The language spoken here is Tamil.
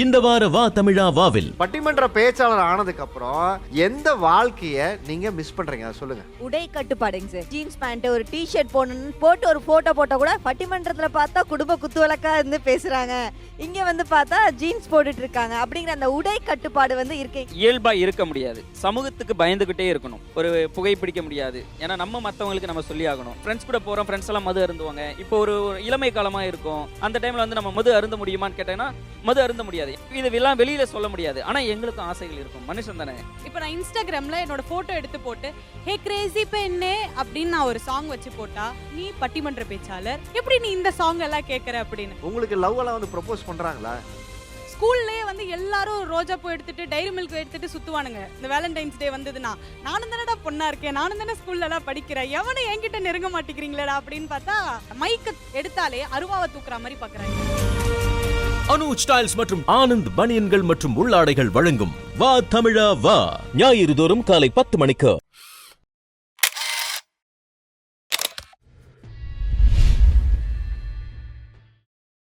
இந்த வார வா தமிழா வாவில். பட்டிமன்ற பேச்சாளர் ஆனதுக்கு அப்புறம் எந்த வாழ்க்கைய நீங்க மிஸ் பண்றீங்க? அதை சொல்லுங்க. உடை கட்டுப்பாடுங்க சார். ஜீன்ஸ் பேண்ட் ஒரு டி ஷர்ட் போடணும்னு போட்டு ஒரு போட்டோ போட்டா கூட பட்டிமன்றத்துல பார்த்தா குடும்ப குத்துவிளக்கா இருந்து பேசுறாங்க. இங்க வந்து பார்த்தா ஜீன்ஸ் போட்டுட்டு இருக்காங்க. அப்படிங்கிற அந்த உடை கட்டுப்பாடு வந்து இருக்கு. இயல்பா இருக்க முடியாது. சமூகத்துக்கு பயந்துகிட்டே இருக்கணும். ஒரு புகைப்பிடிக்க முடியாது. ஏன்னா நம்ம மத்தவங்களுக்கு நம்ம சொல்லி ஆகணும். ஃப்ரெண்ட்ஸ் கூட போறோம் ஃப்ரெண்ட்ஸ் எல்லாம் மது அருந்துவாங்க. இப்போ ஒரு ஒரு இளமை காலமா இருக்கும். அந்த டைம்ல வந்து நம்ம மது அருந்த முடியுமான்னு கேட்டேன்னா மது அருந்த முடியாது. இது எல்லாம் வெளியில சொல்ல முடியாது. ஆனா எங்களுக்கும் ஆசைகள் இருக்கும். மனுஷன் தானே. இப்போ நான் இன்ஸ்டாகிராம்ல என்னோட போட்டோ எடுத்து போட்டு ஹே கிரேசி பெண்ணே அப்படின்னு நான் ஒரு சாங் வச்சு போட்டா நீ பட்டிமன்ற பேச்சாளர் எப்படி நீ இந்த சாங் எல்லாம் கேட்கற அப்படின்னு. உங்களுக்கு லவ் எல்லாம் வந்து ப்ரொபோஸ் பண்றாங்களா? ஸ்கூல்லேயே வந்து எல்லாரும் ரோஜா பூ எடுத்துட்டு டைரி மில்க் எடுத்துட்டு சுத்துவானுங்க. இந்த வேலண்டைன்ஸ் டே வந்ததுன்னா நானும் தானடா பொண்ணா இருக்கேன். நானும் தானே ஸ்கூல்ல எல்லாம் படிக்கிறேன். எவனும் என்கிட்ட நெருங்க மாட்டேங்கிறீங்களேடா? அப்படின்னு பார்த்தா மைக்க எடுத்தாலே அருவாவை தூக்குற மாதிரி பாக்குறாங்க. அனு ஸ்டைல்ஸ் மற்றும் ஆனந்த் பனியன்கள் மற்றும் உள்ளாடைகள் வழங்கும் வா தமிழா வா. ஞாயிறு தோறும் காலை பத்து மணிக்கு.